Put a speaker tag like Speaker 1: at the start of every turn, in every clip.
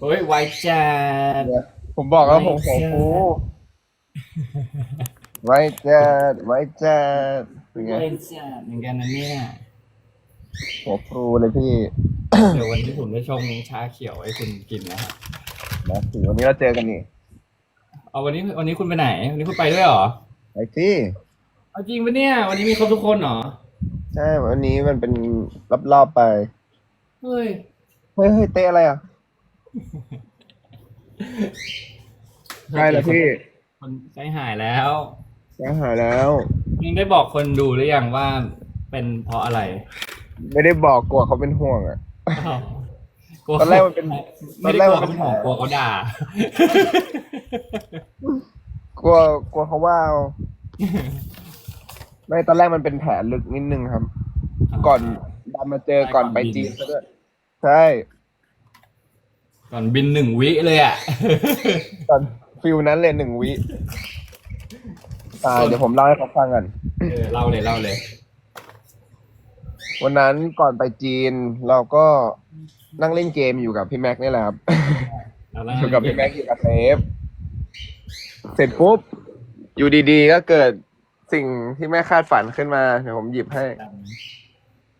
Speaker 1: เฮ้ยไวจัด
Speaker 2: ผมบอกว่าผม
Speaker 1: ไว้
Speaker 2: หัว
Speaker 1: เจอ
Speaker 2: ฟูไว้จัดไว้จัดเป็นไง
Speaker 1: ไวจัดเหมือนกันนะเนี่ย
Speaker 2: หัวฟูเลยพี่
Speaker 1: เดี๋ยววันนี้ผมจะชงชาเขียวให้คุณกินนะครับ
Speaker 2: นะสิวันนี้เราเจอกันนี่
Speaker 1: เอาวันนี้วันนี้คุณไปไหน วันนี้คุณไปด้วยเหรอ
Speaker 2: ไปที่
Speaker 1: เอาจริงปะเนี่ย วันนี้มีครบทุกคนเหรอ
Speaker 2: ใช่วันนี้มันเป็นรอบๆไป
Speaker 1: เฮ้ย
Speaker 2: เฮ้ยเฮ้ยเตะอะไรอะ ใช่แล้วพี่
Speaker 1: คนใจหายแล้ว
Speaker 2: จะหายแล้ว
Speaker 1: ยังได้บอกคนดูหรือยังว่าเป็นเพราะอะไร
Speaker 2: ไม่ได้บอกกลัวเขาเป็นห่วงอะ
Speaker 1: อ้าวลัว
Speaker 2: ตอนแรกมันเป็น
Speaker 1: ไม่ได้
Speaker 2: ตอนแรก
Speaker 1: กลัว
Speaker 2: มันเป็น
Speaker 1: เขากลัวเขาด่า
Speaker 2: กลัวกลัวเขาว่าเอาไม่ตอนแรกมันเป็นแผลลึกนิดนึงครับ ก่อนดันมาเจอก่อนไปจีนซะด้วยใช่
Speaker 1: ก่อนบินหนึ่งวิเลยอะ
Speaker 2: ตอนฟิลนั้นเลยหนึ่งวิตายเดี๋ยวผมเล่าให้เขาฟังกัน
Speaker 1: เออเล่าเลยเล่าเลย
Speaker 2: วันนั้นก่อนไปจีนเราก็นั่งเล่นเกมอยู่กับพี่แม็กซ์นี่แหละครับ
Speaker 1: เอาละ
Speaker 2: อยู่กับพี่แม็กซ์อยู่กับเซฟเสร็จปุ๊บ อยู่ดีๆ ก็เกิดสิ่งที่ไม่คาดฝันขึ้นมา เดี๋ยวผมหยิบให้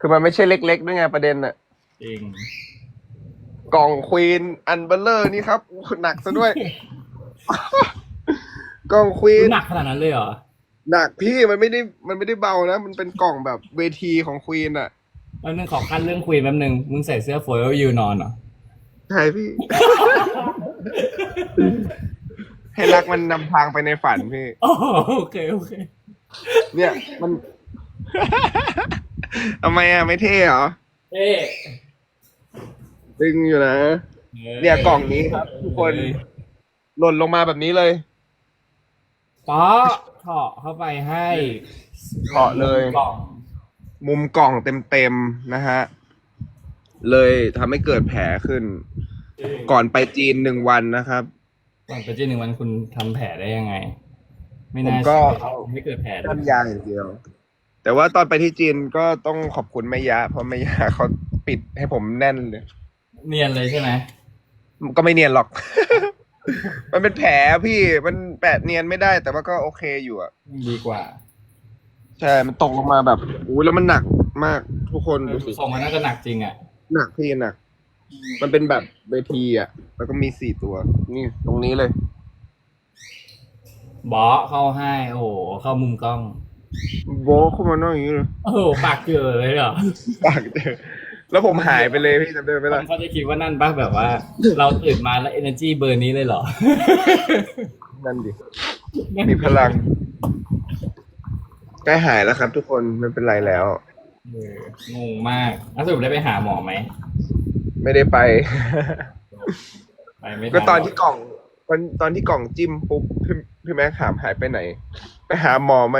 Speaker 2: คือมันไม่ใช่เล็กๆด้วยไงประเด็นอะ
Speaker 1: จริง
Speaker 2: กล่องควีนอันเบลเลอร์นี่ครับอู้หนักซะด้วย กล่องควีน
Speaker 1: หนักขนาดนั้นเลยเหรอ
Speaker 2: หนักพี่มันไม่ได้มันไม่ได้เบานะ มันเป็นกล่องแบบเวทีของควีนอะ
Speaker 1: แล้วนึงขอขั้นเรื่องคุยแป๊บนึง มึงใส่เสื้อโฟล์ยูนอนเหรอ
Speaker 2: ใช่พี่ ให้รักมันนำทางไปในฝันพี่
Speaker 1: โอโอเคโอเค
Speaker 2: เนี่ยมันทำไมอะไม่เท่เหรอ
Speaker 1: เอ๊ะ
Speaker 2: ตึงอยู่นะ เนี่ยกล่องนี้ครับทุกคน หล่นลงมาแบบนี้เลย
Speaker 1: ป๊อเถาะเข้าไปให้
Speaker 2: เถาะเลย
Speaker 1: กล่อง
Speaker 2: มุมกล่องเต็มๆนะฮะ เลยทำให้เกิดแผลขึ้น ก่อนไปจีนหนึ่งวันนะครับ
Speaker 1: ก่อนไปจีนหนึ่งวันคุณทำแผลได้ยังไง ไม่
Speaker 2: ผม
Speaker 1: น่า
Speaker 2: ก็
Speaker 1: เชื่อไม่เกิดแผลเลย
Speaker 2: น้ำยาอย่างเดียว แต่ว่าตอนไปที่จีนก็ต้องขอบคุณแม่ยะ เพราะแม่ยะเขาปิดให้ผมแน่นเลย
Speaker 1: เนียนเลยใช่ไหม
Speaker 2: ก็ไม่เนียนหรอก มันเป็นแผลพี่มันแปะเนียนไม่ได้ แต่ว่าก็โอเคอยู่อะ
Speaker 1: ดีกว่า
Speaker 2: ใช่ มันตกลงมาแบบอู้แล้วมันหนักมากทุกคนดูสิ
Speaker 1: ทรงมันน่าจะหนักจริงอะ
Speaker 2: หนักพี่หนัก มันเป็นแบบเวทีอะแล้วก็มีสี่ตัว นี่ตรงนี้เลย
Speaker 1: บอเข้าให้โอ้โหเข้ามุมกล้อง
Speaker 2: โบะเข้ามาหน่อยอย่างนี้เลย
Speaker 1: โอ้โหปากเจอเลยเหรอ
Speaker 2: ปากเจอ แล้วผมหายไปเลยพี่จำได้ไหม
Speaker 1: ค
Speaker 2: ล่ะ
Speaker 1: นเขาจะคิดว่านั่นปะแบบว่า เราตื่นมาแล้ว energy เบอร์นี้เลยเหรอ
Speaker 2: นั่นดิ มีพลังใกล้หายแล้วครับทุกคนไม่เป็นไรแล้ว
Speaker 1: เอองงมากแล้วสรุปได้ไปหาหมอไหม
Speaker 2: ไม่ได้ไป
Speaker 1: ไปไม่ทั
Speaker 2: ก็ตอนที่กล่องตอนตอนที่กล่องจิ้มปุ๊บพี่พี่แม็กถามหายไปไหน ไปหาหมอไหม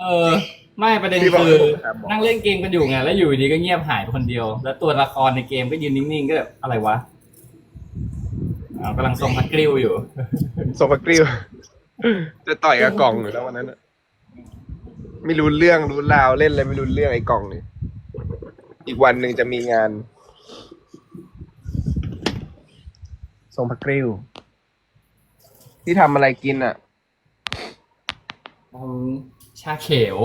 Speaker 1: เออ ไม่ประเด็น
Speaker 2: พี่บอก
Speaker 1: คือ
Speaker 2: หาหมอ
Speaker 1: นั่งเล่นเกมกันอยู่ไงแล้วอยู่ดีก็เงียบหายไปคนเดียว แล้วตัวละครในเกมก็ยืนนิ่งๆก็แบบอะไรวะอ้าวกำลังทรงพักกริ้วอยู่
Speaker 2: โซฟากริวจะต่อยกับกล่องอยู่แล้ววันนั้นอะไม่รู้เรื่องรู้ราวเล่นอะไรไม่รู้เรื่องไอ้กล่องนี่อีกวันหนึ่งจะมีงานทรงพักกริวที่ทำอะไรกินอะ
Speaker 1: อืม ชาเขียว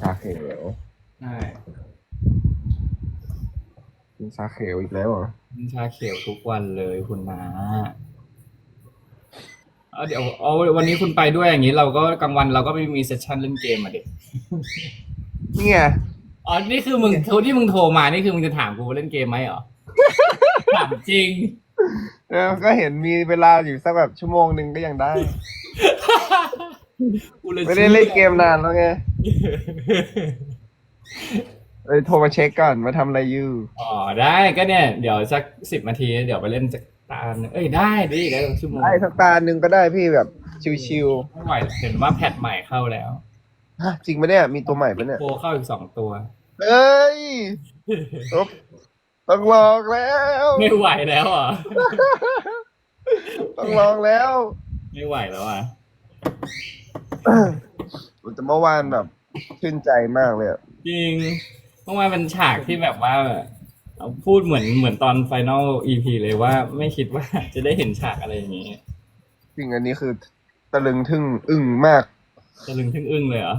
Speaker 2: ชาเขียว
Speaker 1: ใช่
Speaker 2: กินชาเขียวอีกแล้วเหรอ
Speaker 1: กินชาเขียวทุกวันเลยคุณนาเอาเดี๋ยวเอาวันนี้คุณไปด้วยอย่างนี้เราก็กลางวันเราก็ไม่มีเซสชั่นเล่นเกมอะเด็ก
Speaker 2: เนี่ย
Speaker 1: อ๋อนี่คือมึงโทรที่มึงโทรมานี่คือมึงจะถามกูว่าเล่นเกมไหมเหรอถามจริง
Speaker 2: เออก็เห็นมีเวลาอยู่สักแบบชั่วโมงหนึ่งก็ยังได้
Speaker 1: กูเลย
Speaker 2: ไม่ได้เล่นเกมนานแล้วไงเลยโทรมาเช็คก่อนมาทำอะไรอยู่
Speaker 1: อ๋อได้ก็เนี่ย เดี๋ยวสักสิบนาที เดี๋ยวไปเล่นสักตาหนึ่งเอ้ยได้ดิได้ชั่วโมง
Speaker 2: ได้สักตาหนึ่งก็ได้พี่แบบชิว
Speaker 1: ไม่ไหวเห็นว่าแพทใหม่เข้าแล้ว
Speaker 2: ๆฮะจริงปะเนี่ยมีตัวใหม่ปะเนี่ย
Speaker 1: โปรเข้าอีกสองตัว
Speaker 2: เอ้ยต้องต้องลองแล้ว
Speaker 1: ไม่ไหวแล้วอะ
Speaker 2: ต้องลองแล้ว
Speaker 1: ไม่ไหวแล้วอะ
Speaker 2: แต่เมื่อวานแบบชื่นใจมากเลยอะ
Speaker 1: จริงเมื่อวานเป็นฉากที่แบบว่าเอาพูดเหมือนเหมือนตอนไฟน a ลอีพีเลยว่าไม่คิดว่าจะได้เห็นฉากอะไรอย่างนี้
Speaker 2: จริงอันนี้คือตะลึงทึ่งอึ้งมาก
Speaker 1: จะลึงทึ่งอึ้งเลยเหรอ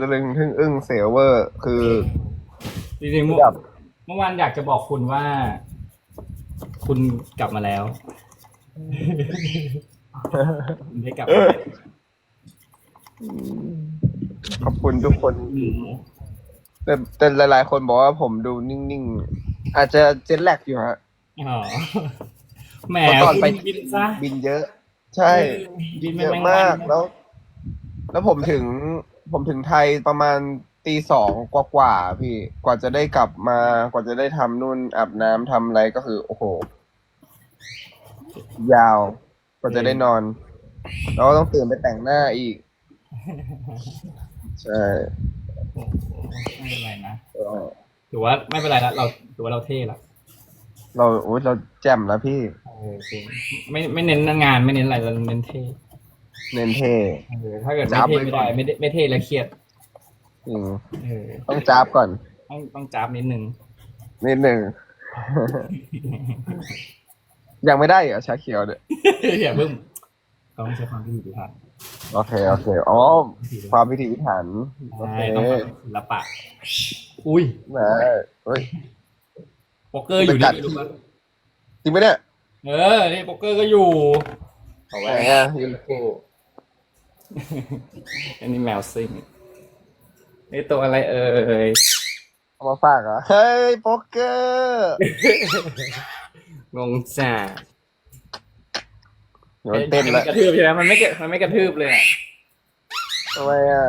Speaker 2: ตะลึงทึ่งอึ้งเสียวเวอร์ คือ
Speaker 1: จริงๆเมื่อ
Speaker 2: แบบ
Speaker 1: เมื่อวานอยากจะบอกคุณว่า คุณกลับมาแล้วคุณได้กลับมาแล้ว
Speaker 2: ขอบคุณทุกคนแต่แต่หลายๆ คนบอกว่าผมดูนิ่งๆ อาจจะเจ็ตแลกอยู่ฮะ
Speaker 1: อ๋อแหม
Speaker 2: เพราะตอนไป
Speaker 1: คุณบินซะ
Speaker 2: บินเยอะ ใช่
Speaker 1: บินไป
Speaker 2: เยอะ
Speaker 1: แง
Speaker 2: มาก
Speaker 1: วัน
Speaker 2: แล้ว แล้วผมถึงผมถึงไทยประมาณตีสองกว่าๆพี่ กว่าจะได้กลับมากว่าจะได้ทำนู่นอาบน้ำทำอะไรก็คือ โอ้โห ยาว กว่าจะได้นอน แล้วก็ต้องตื่นไปแต่งหน้าอีก ใช่
Speaker 1: ไม่เป็นไรนะ
Speaker 2: ก็
Speaker 1: ถือว่าไม่เป็นไรละเราถือว่าเราเท่ละ
Speaker 2: เราโอ้ยเราแจ่มแล้วพี่
Speaker 1: เออจริงไม่ไม่เน้นงานไม่เน้นอะไรเราเน้นเท่
Speaker 2: เน้นเท่
Speaker 1: เออถ้าเกิด
Speaker 2: จั
Speaker 1: ไม่
Speaker 2: บ
Speaker 1: เท่
Speaker 2: ไว้
Speaker 1: ไม่
Speaker 2: ก่อน
Speaker 1: ได้ไม่ได้ไม่เท่แล้วเครียด
Speaker 2: จริง
Speaker 1: เออ
Speaker 2: ต้องจับก่อน
Speaker 1: ต้องต้องจับนิดนึง
Speaker 2: นิดหนึ่งยังไม่ได้เหรอชาเขียวเนี่ย
Speaker 1: อย่าเพิ่ง ต้องใช้ความพิถีพิถัน
Speaker 2: โอเค โอเค อ๋อ ความพิถีพิถันโอเค
Speaker 1: ใช่ต้องเป็นศิลปะ อุ้ย
Speaker 2: นะเฮ้ย
Speaker 1: โป๊กเกอร์อยู่
Speaker 2: ไปกั
Speaker 1: นี่
Speaker 2: ด
Speaker 1: รู้ปะ
Speaker 2: จริงไหมเนี่ย
Speaker 1: เออ นี่โป๊กเกอร์ก็อยู่เอา
Speaker 2: ไหน
Speaker 1: ไว้
Speaker 2: อะยูโก
Speaker 1: อันนี้แมวซิงนี่ตัวอะไรเอ่ย
Speaker 2: เอามาฝากเหรอ เฮ้ย โป๊กเกอร์
Speaker 1: งงจ้า
Speaker 2: เดี๋ยวมันเต้น
Speaker 1: มั
Speaker 2: แล้ว
Speaker 1: กระทืบใช่ไหมมันไม่เกมันไม่กระทืบเลยอะ
Speaker 2: ทำไมอะ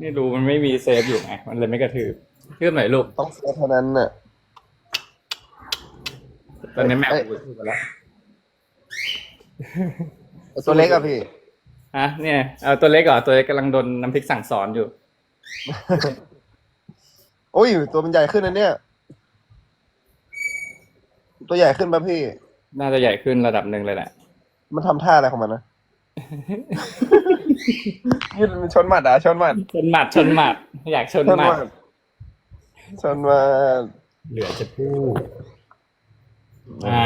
Speaker 1: นี่ดูมันไม่มีเซฟอยู่ไงมันเลยไม่กระทืบกระทืบหน่อยลูก
Speaker 2: ต้องเซฟเท่านั้นน่ะ
Speaker 1: ตอนนี้แมว
Speaker 2: เอ้ย
Speaker 1: กูกระทืบไปแล้ว
Speaker 2: ตัวเล็กอะพี่
Speaker 1: ฮะเนี่ยเอาตัวเล็กเหรอตัวเล็กกำลังโดนน้ำพริกสั่งสอนอยู่
Speaker 2: โอ้ยตัวมันใหญ่ขึ้นนะเนี่ย ตัวใหญ่ขึ้นป่ะพี่
Speaker 1: น่าจะใหญ่ขึ้นระดับหนึ่งเลยแหละ
Speaker 2: มันทำท่าอะไรของมันนะ ยืดมันชนหมัดอะชนหมัด
Speaker 1: ชนหมัดชนหมัด อยากชน
Speaker 2: ชน
Speaker 1: ห
Speaker 2: ห
Speaker 1: มั
Speaker 2: มั
Speaker 1: ด
Speaker 2: ดชนหมัด
Speaker 1: เหลือจะพูดอะ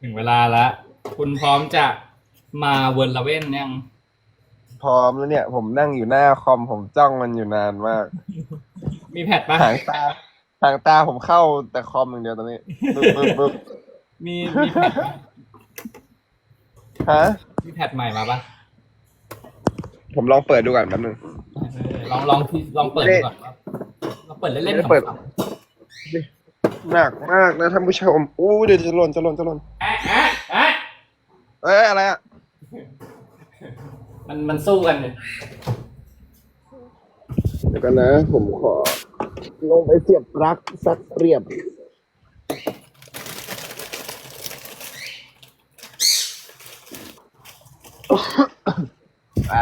Speaker 1: ถึงเวลาละ คุณพร้อมจะมาเวิร์นละเว้นยัง
Speaker 2: พร้อมแล้วเนี่ย ผมนั่งอยู่หน้าคอมผมจ้องมันอยู่นานมาก
Speaker 1: มีแพดปะ
Speaker 2: หางตาหางตาผมเข้าแต่คอมอย่างเดียวตอนนี้บึ๊บบึ๊บบึ๊บ
Speaker 1: มีมีแพด
Speaker 2: ฮะ
Speaker 1: มีแพดใหม่มาปะ
Speaker 2: ผมลองเปิดดูก่อนแป๊บนึง
Speaker 1: เออลองลองที่ลองเปิดดูก่อนว่าเราเปิดเล่นๆ
Speaker 2: ไม่
Speaker 1: ข
Speaker 2: ได้เปิดำ
Speaker 1: ๆ
Speaker 2: หนักมากนะท่านผู้ชมอู้เดี๋ยวจะหล่นจะหล่นจะหล่น
Speaker 1: แอะแอะแอะ
Speaker 2: เอ้ยอะไรอะ
Speaker 1: มันมันสู้กันเนี่ย
Speaker 2: เดี๋ยวกันนะ ผมขอ ลงไปเสียบปลั๊กสักเรียบ ไป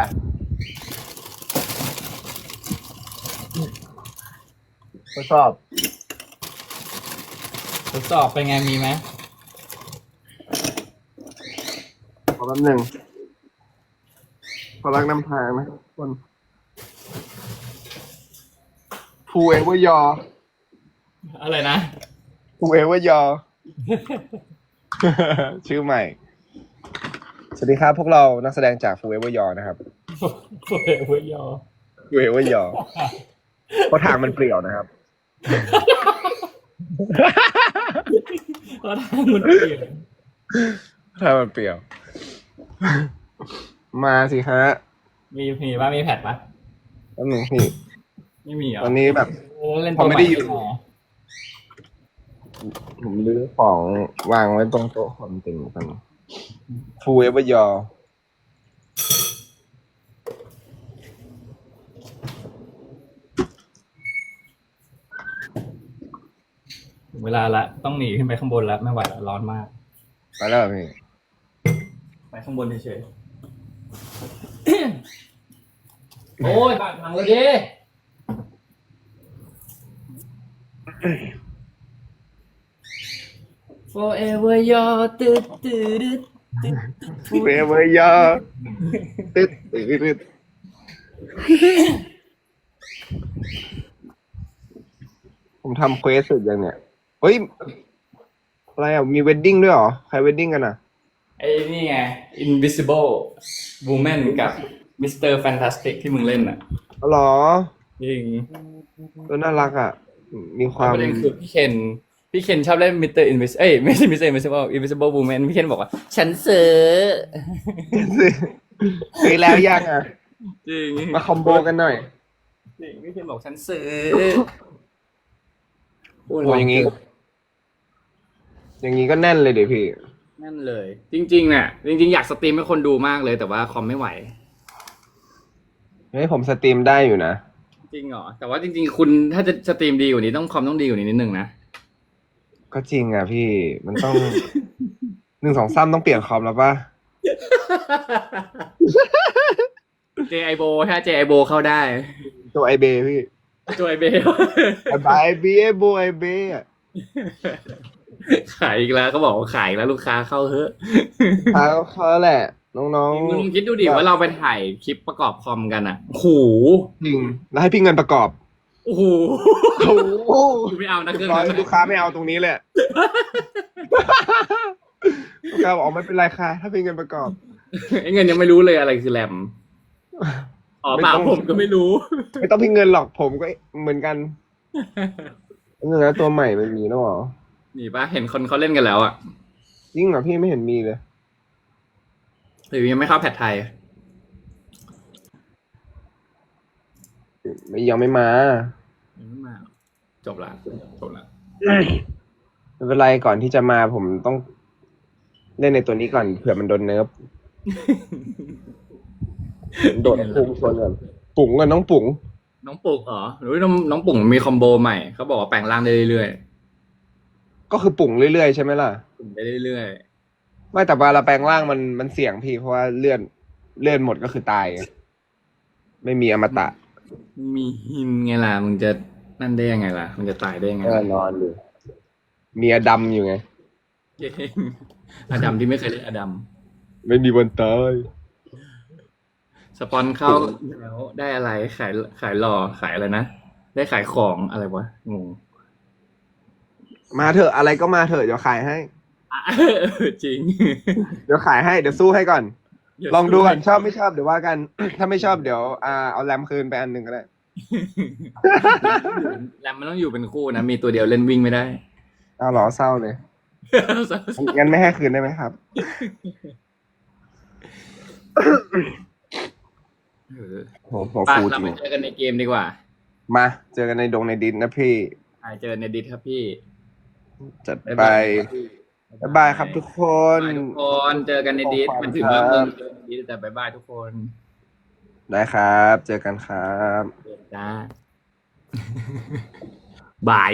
Speaker 2: ทดสอบ
Speaker 1: ทดสอบเป็นไงมีไหม
Speaker 2: ขอแป๊บหนึ่งขอรักนำทางนะครับทุกคนฟูเอเวอร์ยอ
Speaker 1: อะไรนะ
Speaker 2: ฟูเอเวอร์ยอ ชื่อใหม่ สวัสดีครับ พวกเรานักแสดงจากฟูเอเวอร์ยอนะครับ
Speaker 1: โอ้ยเว้ยยอ
Speaker 2: ฟูเอเวอร์ยอเพราะทางมันเปลี่ยวนะครับ
Speaker 1: ก็ทางมันเปลี่ยน
Speaker 2: ทางมันเปลี่ยว มาสิฮะ
Speaker 1: มีมีป่ะมีแพดปะ
Speaker 2: แป๊บหนึงพี่
Speaker 1: ไม่มีเหรอ
Speaker 2: ตอนนี้แบบ
Speaker 1: เออเล่น
Speaker 2: ผมไม่ได้อยู่
Speaker 1: ตัวใหม่
Speaker 2: ผมรื้อของวางไว้ตรงโต๊ะคอมเต็มกัน ฟูเอเวอร์ยอ
Speaker 1: ถึงเวลาละ ต้องหนีขึ้นไปข้างบนแล้วไม่ไหวแล้วร้อนมาก
Speaker 2: ไปแล้วเหรอพี่
Speaker 1: ไปข้างบนเฉยๆ โอ้ยบาดพังเลยดิ forever your ตึ๊ดตึ๊ดตึ๊ดตึ๊ด
Speaker 2: ฟูเอเวอร์ยอตึ๊ดตึ๊ดตึ๊ดผมทำเควสเสร็จยังเนี่ย เฮ้ย อะไรอะ มีเวดดิ้งด้วยเหรอ ใครเวดดิ้งกันอะ
Speaker 1: ไอ้นี่ไง Invisible Woman กับ Mr. Fantastic ที่มึงเล่นอะ
Speaker 2: อ๋อเหรอ
Speaker 1: จริง
Speaker 2: เออน่ารักอะ มีความ
Speaker 1: ประเด็นคือพี่เคน พี่เคนชอบเล่น Mr. Invisible เอ้ยไม่ใช่ Mr. Invisible Invisible Woman พี่เคนบอกว่า ฉันซื้อ
Speaker 2: ซื้อแล้วยังอะ
Speaker 1: จริง
Speaker 2: มาคอมโบกันหน่อย
Speaker 1: จริงพี่เคนบอกฉันซื้อ
Speaker 2: โอ้อย่างงี้ อย่างงี้ก็แน่นเลยเดี๋ยวพี่ แน่
Speaker 1: นเลย จริงๆเนี่ยจริง ๆ อยากสตรีมให้คนดูมากเลยแต่ว่าคอมไม่ไหว
Speaker 2: เฮ้ยผมสตรีมได้อยู่นะ
Speaker 1: จริงเหรอ แต่ว่าจริง ๆ คุณถ้าจะสตรีมดีกว่านี้ต้องคอมต้องดีกว่านี้นิดนึงนะ
Speaker 2: ก็จริงอะพี่ มันต้อง หนึ่งสองสามต้องเปลี่ยนคอมแล้วป่ะ
Speaker 1: เจไอโบถ้าเจไอโบเข้าได้
Speaker 2: ตัวไอเบพี่
Speaker 1: ตัวไอเบ
Speaker 2: ไอไบไอเบโบไอเบอะ
Speaker 1: ขายอีกแล้วก็บอกว่าขายอีกแล้วลูกค้าเข้าเฮ้อะ
Speaker 2: เขาเขาแหละ น้อง
Speaker 1: มึงลองคิดดูดิว่าเราไปถ่ายคลิปประกอบคอมกันอะโอ้โห
Speaker 2: ๆจริงแล้วให้พี่เงินประกอบ
Speaker 1: โอ้โห
Speaker 2: โอ้โห
Speaker 1: กูไม่เอานะเครื่อง
Speaker 2: ร้อย
Speaker 1: นั้น
Speaker 2: ลูกค้าไม่เอาตรงนี้เลยอะลูกค้าบอกอ๋อไม่เป็นไรค่ะ ถ้าพี่เงินประกอบ
Speaker 1: ไอ้เงินยังไม่รู้เลยอะไรคือแรมอ๋อ
Speaker 2: ไม่
Speaker 1: เปล่า
Speaker 2: ต้อง
Speaker 1: ผมก็ไม่รู้
Speaker 2: ไม่ต้องพี่เงินหรอกผมก็เหมือนกันเงินแล้วตัวใหม่มันมีแล้วเหรอ
Speaker 1: นี่ปะเห็นคนเขาเล่นกันแล้วอะ
Speaker 2: ยิ่งเหรอพี่ไม่เห็นมีเลย
Speaker 1: หรือยังไม่เข้าแพทไทย
Speaker 2: ไม่ยังไม่มา
Speaker 1: ยังไม่มาจบละจบละ
Speaker 2: ไม่เป็นไรก่อนที่จะมาผมต้องเล่นในตัวนี้ก่อนเผื่อมันโดนเนิร์ฟโดดพุ่งชนก่อนปุ๋งกันน้องปุ๋ง
Speaker 1: น้องปุกเหรอหรือน้องน้องปุ่งมีคอมโบใหม่เขาบอกว่าแปลงร่างได้เรื่อย
Speaker 2: ก็คือปุ๋งเรื่อยๆใช่ไหมล่ะ
Speaker 1: ๆปุ่งได้เรื่อย
Speaker 2: ไม่แต่เวลาแปลงร่างมันมันเสี่ยงพี่เพราะว่าเลื่อนเลื่อนหมดก็คือตายไงไม่มีอมตะ
Speaker 1: ๆ มีหินไงล่ะมึงจะนั่นได้ยังไงล่ะมึงจะตายได้ยังไง
Speaker 2: เออนอนอยู่มีอดัมอยู่ไง
Speaker 1: เก่งอดัมที่ไม่เคยเล่นอดัม
Speaker 2: ไม่มีวันตาย
Speaker 1: สปอนเข้าแล้วได้อะไรขายขายหล่อขายอะไรนะได้ขายของอะไรวะงง
Speaker 2: มาเถอะอะไรก็มาเถอะเดี๋ยวขายให้
Speaker 1: อะเออจริง
Speaker 2: เดี๋ยวขายให้เดี๋ยวสู้ให้ก่อน ลองดูก่อนชอบไม่ชอบเดี๋ยวว่ากัน ถ้าไม่ชอบเดี๋ยวอ่าเอาแรมคืนไปอันหนึ่งก็ได้
Speaker 1: แรมมันต้องอยู่เป็นคู่นะ มีตัวเดียวเล่นวิ่งไม่ได้
Speaker 2: เอาเหรอเศร้าเลย งั้นไม่ให้คืนได้ไหมครับ
Speaker 1: เออ
Speaker 2: โหหัว
Speaker 1: ไป
Speaker 2: ฟูจ
Speaker 1: เรา
Speaker 2: ริ
Speaker 1: ไป
Speaker 2: ง
Speaker 1: เจอกันในเกมดีกว่า
Speaker 2: มา เจอกันในดงในดินนะพี่
Speaker 1: ไปเจอในดิสครับพี่
Speaker 2: จัด
Speaker 1: บ๊าย
Speaker 2: ไป
Speaker 1: บาย
Speaker 2: บ๊ายบายครับทุกคน
Speaker 1: บ๊ายบายทุกคนเจอกันในดิสมันถึงว่ามึงเจอในดิสแต่บายบายทุกคน
Speaker 2: ได้ครับ เจอกันครับ
Speaker 1: จ้าบาย